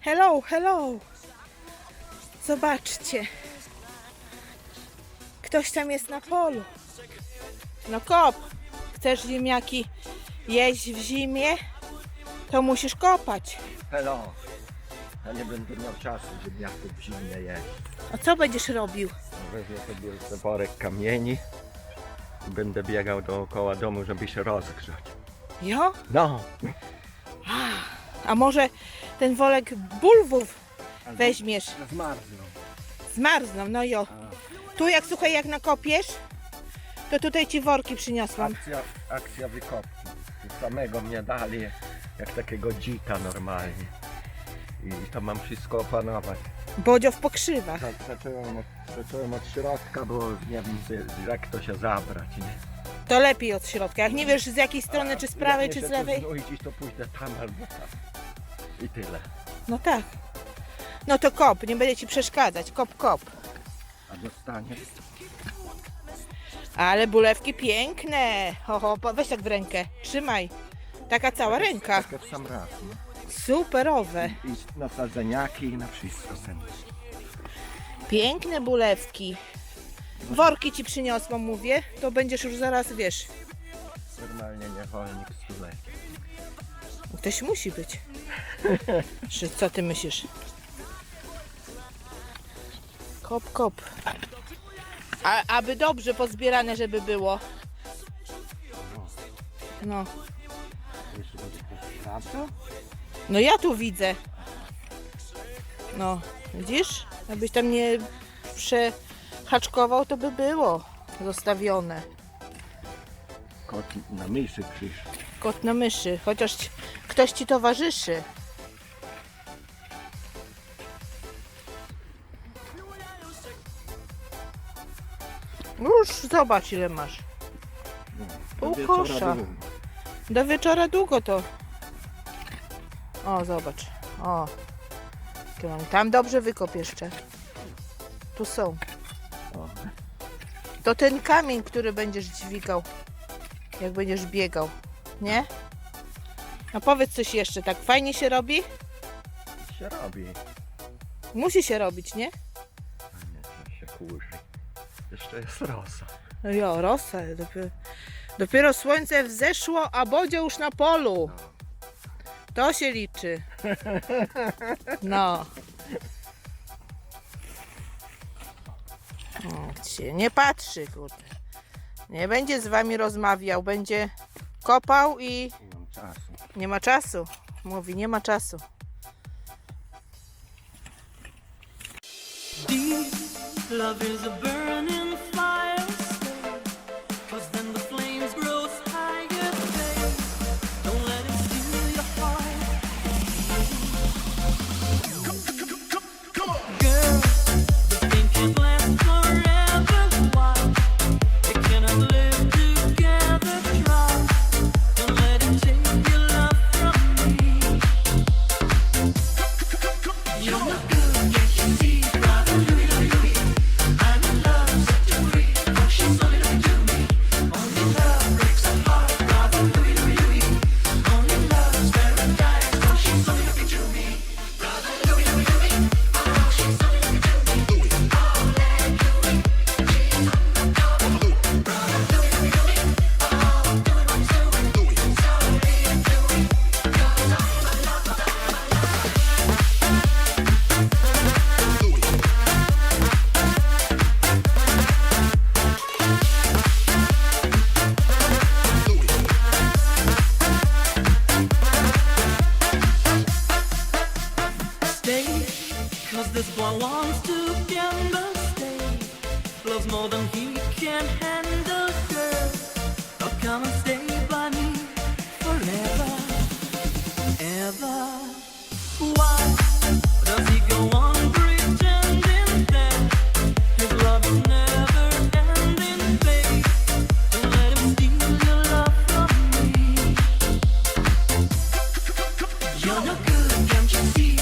Hello, hello. Zobaczcie. Ktoś tam jest na polu. No kop. Chcesz ziemniaki jeść w zimie? To musisz kopać. Hello. Ja nie będę miał czasu, żeby ja to w zimnie jeść. A co będziesz robił? Weźmie sobie worek kamieni i będę biegał dookoła domu, żeby się rozgrzać. Jo? No. A może ten wolek bulwów weźmiesz? Zmarzną. Zmarzną, no jo. Tu jak słuchaj, jak nakopiesz, to tutaj ci worki przyniosłam. Akcja, akcja wykopki. Samego mnie dali jak takiego dzika normalnie. I to mam wszystko opanować. Bodzio w pokrzywach. Za- Zacząłem od, zacząłem od środka, bo nie wiem jak to się zabrać. Nie? To lepiej od środka. Jak nie wiesz z jakiej strony, czy z prawej, czy z lewej. znudzi, to pójdę tam albo tam. I tyle. No tak. No to kop, nie będzie ci przeszkadzać. Kop, kop. A dostanie. Ale bulewki piękne. Oho, po- weź tak w rękę. Trzymaj. Taka cała ręka. W sam raz. Nie? Superowe. I na sadzeniaki i na wszystko ten. Piękne bulewki. Worki ci przyniosłam, mówię. To będziesz już zaraz, wiesz. Normalnie niewolnik stuleci. Ktoś musi być. Czy co ty myślisz? Kop, kop. A, aby dobrze pozbierane, żeby było. No. Jeszcze będzie? No ja tu widzę. No, widzisz? Abyś tam nie przehaczkował, to by było zostawione. Kot na myszy krzyż. Kot na myszy, chociaż ci- ktoś ci towarzyszy. Już zobacz ile masz. Pół Do wieczora kosza. długo. Do wieczora długo to. O, zobacz. O. Tu mam- Tam dobrze wykop jeszcze. Tu są. To ten kamień, który będziesz dźwigał. Jak będziesz biegał. Nie? No powiedz coś jeszcze, tak fajnie się robi? się robi. Musi się robić, nie? Nie, to się kurzy. Jeszcze jest rosa. No jo, rosa. Dopiero, dopiero słońce wzeszło, a Bodzio już na polu. No. To się liczy. No. O, się nie patrzy, kurde. Nie będzie z wami rozmawiał, będzie kopał i Nie mam czasu. nie ma czasu. Mówi, nie ma czasu. Deep love is a burning more he can handle. Oh, come and stay by me forever, ever. Why does he go on pretending that his never ending? Don't let him steal your love from me. You're no good, can't you see?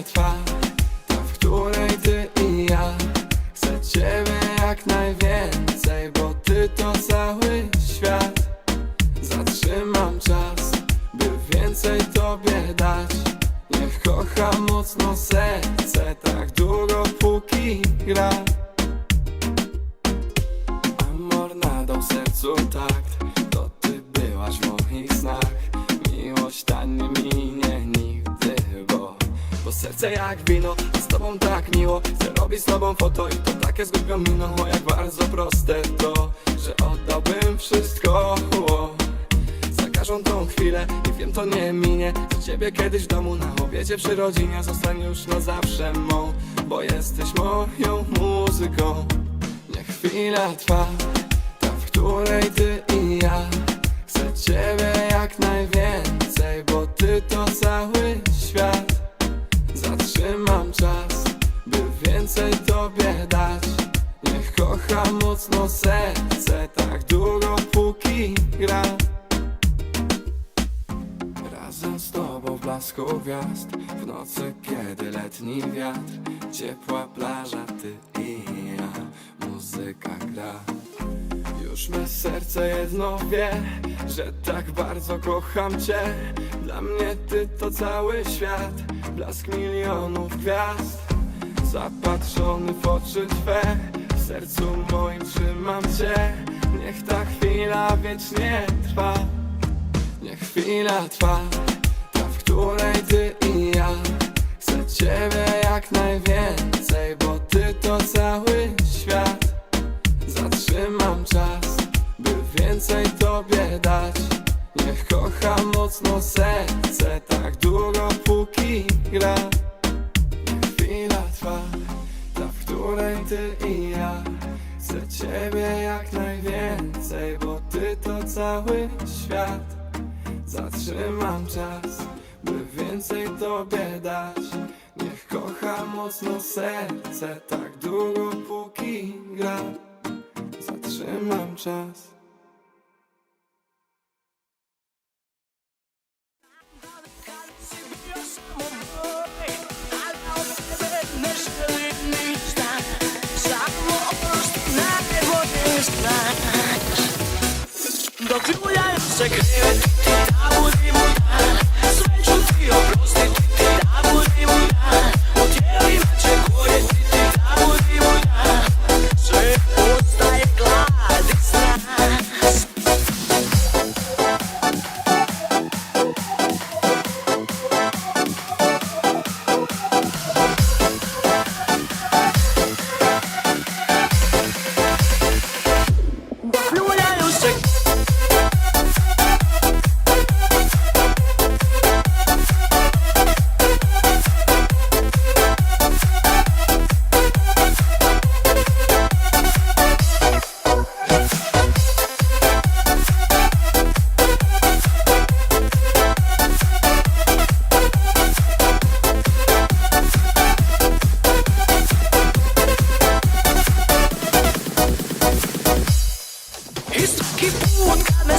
Trwa Ta, w której ty i ja. Chcę ciebie jak najwięcej Bo ty to cały świat. Zatrzymam czas By więcej tobie dać. Niech kocha mocno serce Tak długo póki gra serce jak wino A z tobą tak miło. Chcę robić z tobą foto I to takie z głupią miną O jak bardzo proste to Że oddałbym wszystko o, za każdą tą chwilę I wiem to nie minie. Do ciebie kiedyś w domu na obiecie przy rodzinie Zostań już na zawsze mą Bo jesteś moją muzyką. Niech chwila trwa Ta, w której ty i ja. Chcę ciebie jak najwięcej Bo ty to cały świat więcej tobie dać. Niech kocha mocno serce Tak długo póki gra. Razem z tobą w blasku gwiazd W nocy, kiedy letni wiatr Ciepła plaża, ty i ja Muzyka gra. Już me serce jedno wie Że tak bardzo kocham cię. Dla mnie ty to cały świat Blask milionów gwiazd Zapatrzony w oczy twe W sercu moim trzymam cię. Niech ta chwila wiecznie trwa Niech chwila trwa, ta w której ty i ja najwięcej, bo ty to cały świat. Zatrzymam czas, by więcej tobie dać. Niech kocha mocno serce, tak długo póki gra. Zatrzymam czas secret. I svaki put kad me